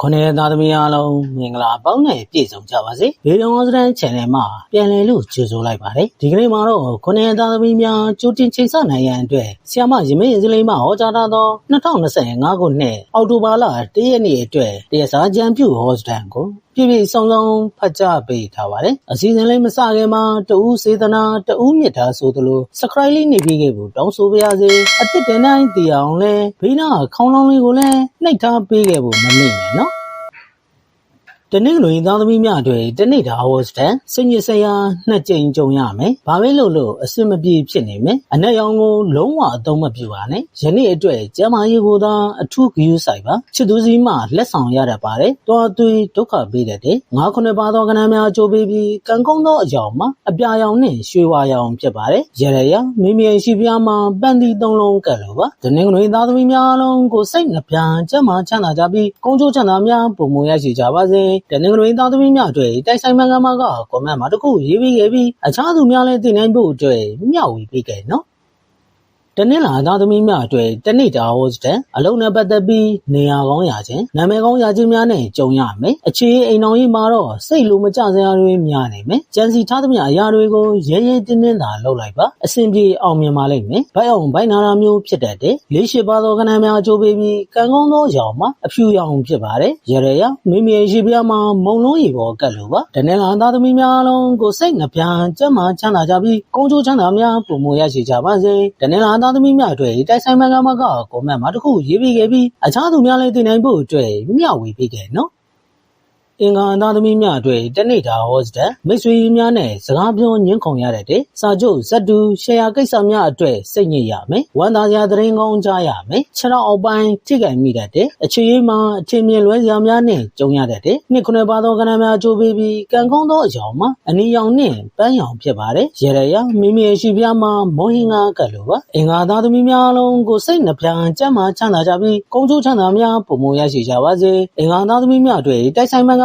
ခုနှစ်သားသမီးအားလုံးမင်္ဂလာပေါင်းနဲ့ပြည့်စုံကြပါစေဗီဒီယိုစတန် channel မှာပြန်လည်လို့ကြိုဆိုလိုက်ပါတယ်ဒီကနေ့မှာတော့ခုနှစ်သားသမီးများကြိုတင်ချိန်ဆနိုင်ရန်အတွက်ဆီယမရမင်းရင်စလေးမှဟောကြားထားသော2025ခုနှစ်အောက်တိုဘာလ1ရက်နေ့အတွက်တရားစာကြံပြုဟောစတန်ကို ပြည့်ပြည့်စုံစုံဖတ်ကြားပေးထားပါတယ်။အစီအစဉ်လေးမစခင်မှာတဦးစေတနာတဦးမြတ်တာဆိုသလို subscribe လေးနေပြီးခဲ့ဖို့တောင်းဆိုပါရစေ။အစ်စ်တင်တိုင်းတည်အောင်လဲဘေးနားခေါင်းလောင်းလေးကိုလည်းနှိပ်ထားပေးခဲ့ဖို့မမေ့နဲ့နော်။ တနေ့လိုရင်သားသမီးများအတွက်တနေ့တာဟောစတန်စင်ညစ်စရာနှစ်ကြိမ်ကြုံရမယ်။ဘာပဲလို့လို့အစင်မပြေဖြစ်နေမယ်။အနက်ရောင်ကိုလုံးဝအသုံးမပြုပါနဲ့။ယနေ့အတွက်ကျမကြီးကိုသာအထူးဂရုစိုက်ပါ။ချစ်သူစီမှလက်ဆောင်ရတတ်ပါတယ်။တော်သွေးဒုက္ခပေးတတ်တယ်။ငါးခုနှစ်ပါသောကဏ္ဍများအကျိုးပေးပြီးကံကုန်းသောအကြောင်းမှာအပြာရောင်နဲ့ရွှေဝါရောင်ဖြစ်ပါတယ်။ရရရမိမိရဲ့ရှိပြားမှာပန်းသီသုံးလုံးကတ်လို့ပါ။တနင်္ဂနွေသားသမီးများအလုံးကိုစိတ်နှပြကျမ်းမာချမ်းသာကြပြီးကုန်းချိုးချမ်းသာများပုံမရရှိကြပါစေ။တနင်္ဂနွေသားသမီးများအတွက်တိုက်ဆိုင်မှန်ကန်မှာကကွန်မန့်မှာတစ်ခုရေးပြီးခဲ့ပြီးအခြားသူများလည်းသိနိုင်ဖို့အတွက်မျှဝေပေးခဲ့နော်။ တနင်္လာသားသမီးများအတွက်တနေ့တာဟောစတဲ့အလုံးနဲ့ပတ်သက်ပြီးနေရာကောင်းရခြင်းနာမည်ကောင်းရခြင်းများနဲ့ကြုံရမယ်အခြေအိမ်တော်ကြီးမှာတော့စိတ်လိုမကျစရာတွေများနေမယ်ကြံစီထားသမျှအရာတွေကိုရဲရဲတင်းတင်းသာလုပ်လိုက်ပါအစဉ်ပြေအောင်မြင်ပါလိမ့်မယ်ဘိုက်အောင်ဘိုက်နာတာမျိုးဖြစ်တတ်တယ်လေးရှိပါသောခဏများအကျိုးပေးပြီးကံကောင်းသောရောင်မှာအဖြူရောင်ဖြစ်ပါတယ်ရရရမိမိရဲ့ရှိပြားမှာမုံလုံးရေပေါ်ကတ်လို့ပါတနင်္လာသားသမီးများအလုံးကိုစိတ်နှပြကြမ်းမာချမ်းသာကြပြီးကုန်းချိုးချမ်းသာများပုံမရရှိကြပါစေတနင်္လာသားသမီးများအတွက်တိုက်ဆိုင်မှန်ကမကကွန်မန့်မှာတစ်ခုရေးပြီးခဲ့ပြီးအခြားသူများလည်းသိနိုင်ဖို့အတွက်မျှဝေပေးခဲ့နော် အင်္ဂါသားသမီးများအတွက်တနေ့တာဟောစတဲ့မိတ်ဆွေများနဲ့စကားပြောညှင်းခုန်ရတဲ့စာချုပ်ဇက်တူရှယ်ယာကိစ္စများအတွက်စိတ်ညစ်ရမယ်။ဝန်သားစရာသတင်းကောင်းကြားရမယ်။ခြေထောက်အောက်ပိုင်းထိခိုက်မိတတ်တဲ့အခြေရေးမှာအထင်မြင်လွဲစရာများနဲ့ကြုံရတတ်တဲ့နှစ်ခုနှစ်ပါသောကဏ္ဍများကြိုးပေးပြီးကံကောင်းသောအကြောင်းမှာအနီရောင်နဲ့ပန်းရောင်ဖြစ်ပါတယ်။ရရရမိမိရဲ့ရှိပြားမှာမောဟင်္ဂါကတ်လိုပါ။အင်္ဂါသားသမီးများလုံးကိုစိတ်နှပြကြမ်းမာချမ်းသာကြပြီးကုန်းချိုးချမ်းသာများပုံမရရှိကြပါစေ။အင်္ဂါသားသမီးများအတွက်တိုက်ဆိုင်မှန်က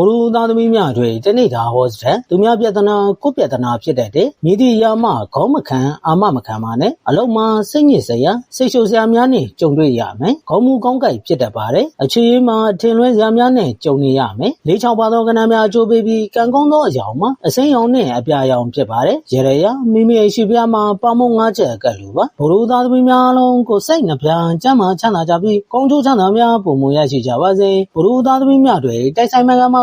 ဘလူသားသမီးများအတွက်တနေ့တာဟောစတဲ့သူများပြဿနာကိုပြဿနာဖြစ်တတ်တဲ့မိသည့်ရာမှခေါင်းမခံအာမမခံပါနဲ့အလုံးမှာစိတ်ညစ်စရာစိတ်ရှုပ်စရာများနဲ့ကြုံတွေ့ရမယ်ခေါင်းမူကောင်းကိုက်ဖြစ်တတ်ပါတယ်အခြေရေးမှာအထင်လွဲစရာများနဲ့ကြုံနေရမယ်လေးချောက်ပါသောကဏ္ဍများအကျိုးပေးပြီးကံကောင်းသောအကြောင်းမှာအစိမ်းရောင်နဲ့အပြာရောင်ဖြစ်ပါတယ်ရရရမိမိရဲ့ရှိပြားမှာပေါမုံငါးချက်ကလူပါဘလူသားသမီးများလုံးကိုစိတ်နှပြကျမ်းမာချမ်းသာကြပြီးကောင်းကျိုးချမ်းသာများပုံမရရှိကြပါစေဘလူသားသမီးများတွေတိုက်ဆိုင်မှန်ကမှာ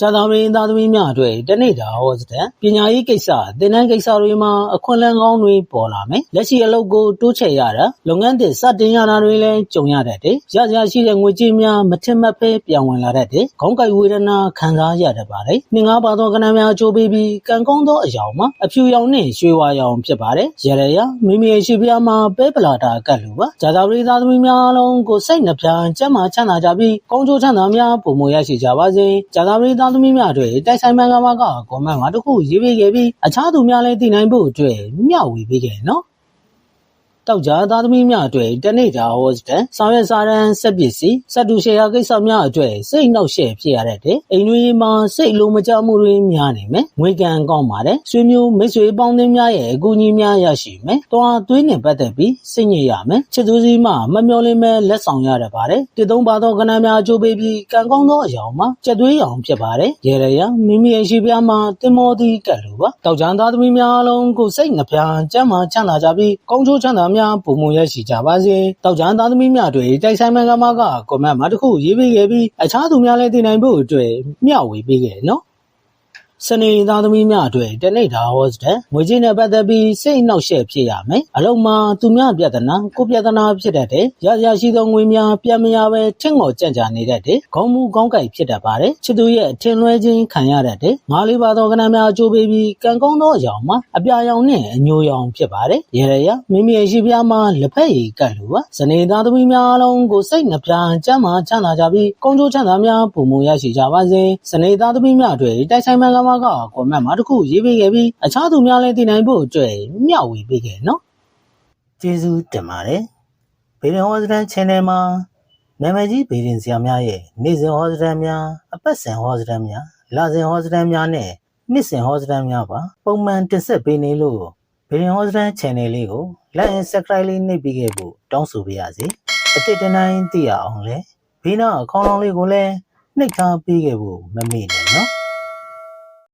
ကျန်တော်ရင်းသားသမီးများအတွက်တနေ့တာဟောစတဲ့ပညာရေးကိစ္စသင်တန်းကိစ္စတွေမှာအခွင့်အလမ်းကောင်းတွေပေါ်လာမယ်လက်ရှိအလုပ်ကိုတိုးချဲ့ရတာလုပ်ငန်းတစ်စတင်ရတာတွေလည်းကြုံရတတ်တယ်ရရရှိတဲ့ငွေကြေးများမထင်မှတ်ဖဲပြောင်းဝင်လာတတ်တယ်ခေါင်းကိုက်ဝေဒနာခံစားရတတ်ပါတယ်နှင်ငါးပါသောကဏ္ဍများအကျိုးပေးပြီးကံကောင်းသောအရာမှာအဖြူရောင်နဲ့ရွှေဝါရောင်ဖြစ်ပါတယ်ရရရမိမိရဲ့ရှိပြားမှာပဲပလာတာကတ်လူပါဂျာသာပရိသားသမီးများအလုံးကိုစိတ်နှပြကျမ်းမာချမ်းသာကြပြီးကောင်းကျိုးချမ်းသာများပုံမရရှိကြပါစေဂျာသာပရိသားသမီးများအတွက်တိုက်ဆိုင်မှန်ကမှာကကွန်မန့်မှာတစ်ခုရေးပေးခဲ့ပြီးအခြားသူများလည်းသိနိုင်ဖို့အတွက်မျှဝေပေးခဲ့နော် တောက်ကြားသားသမီးများအတွက်တနေ့တာဟောစတဲ့ဆောင်ရွက်စာတမ်းစက်ပစ္စည်းစက်တူရှယ်ယာကိစ္စများအတွက်စိတ်နှောက်ရှက်ဖြစ်ရတဲ့အိမ်တွေမှာစိတ်လိုမကျမှုတွေများနေမယ်ငွေကံကောင်းပါတယ်ဆွေမျိုးမိတ်ဆွေပေါင်းသင်းများရဲ့အကူအညီများရရှိမယ်တွားသွေးနဲ့ပတ်သက်ပြီးစိတ်ညစ်ရမယ်ချစ်သူစီမှမမျော်လင့်မဲ့လက်ဆောင်ရတတ်ပါတယ်တစ်သုံးပါသောကဏ္ဍများအကျိုးပေးပြီးကံကောင်းသောအရာမှာကြက်သွေးရောင်ဖြစ်ပါတယ်ရေရရမိမိရဲ့ရှိပြားမှာတင်မောသီးကတ်လိုပါတောက်ကြမ်းသားသမီးများအလုံးကိုစိတ်နှပြကျမ်းမာချမ်းသာကြပြီးကောင်းကျိုးချမ်းသာများပုံမရရှိကြပါစေတောက်ကြမ်းသားသမီးများတွေတိုက်ဆိုင်မှန်ကမှာကကွန်မန့်မှာတစ်ခုရေးပေးခဲ့ပြီးအခြားသူများလည်းသိနိုင်ဖို့အတွက်မျှဝေပေးခဲ့နော် စနေသားသမီးများအတွက်တနေ့တာဟောစတဲ့ငွေကြေးနဲ့ပတ်သက်ပြီးစိတ်နှောက်ယှက်ဖြစ်ရမယ်။အလုံးမှာသူများပြဿနာကိုပြဿနာဖြစ်တတ်တယ်။ရရရှိသောငွေများပြန်မရပဲထင့်ငေါ်ကြံ့ကြာနေတတ်တယ်။ခေါင်းမူခေါင်းကိုက်ဖြစ်တတ်ပါတယ်။ချစ်သူရဲ့ထင်လွဲခြင်းခံရတတ်တယ်။ငါးလေးပါသောကဏ္ဍများအကျိုးပေးပြီးကံကောင်းသောအရာမှာအပြာရောင်နဲ့အညိုရောင်ဖြစ်ပါတယ်။ရရရမိမိရဲ့ရှိပြားမှာလက်ဖက်ရည်ကတ်လိုပါ။စနေသားသမီးများအလုံးကိုစိတ်နှပြကျမ်းမာချမ်းသာကြပြီးကုန်းကျိုးချမ်းသာများပုံမရရှိကြပါစေ။စနေသားသမီးများအတွက်တိုက်ဆိုင်မှန်ကမှာကကွန်မန့်မှာတစ်ခုရေးပေးခဲ့ပြီးအခြားသူများလည်းသိနိုင်ဖို့အတွက်မျှဝေပေးခဲ့နော်ကျေးဇူးတင်ပါတယ်ဗီဒီယိုဟောစတန် channel မှာနာမည်ကြီးဗီဒီယိုဆရာများရဲ့နေ့စဉ်ဟောစတန်များအပတ်စဉ်ဟောစတန်များလစဉ်ဟောစတန်များနဲ့နှစ်စဉ်ဟောစတမ်းများပါပုံမှန်တင်ဆက်ပေးနေလို့ဗီဒီယိုဟောစတမ်း channel လေးကို like and subscribe လေးနှိပ်ပေးခဲ့ဖို့တောင်းဆိုပါရစေအတစ်တနိုင်သိရအောင်လဲဘေးနားအကောင့်လေးကိုလည်းနှိပ်ထားပေးခဲ့ဖို့မမေ့နဲ့နော်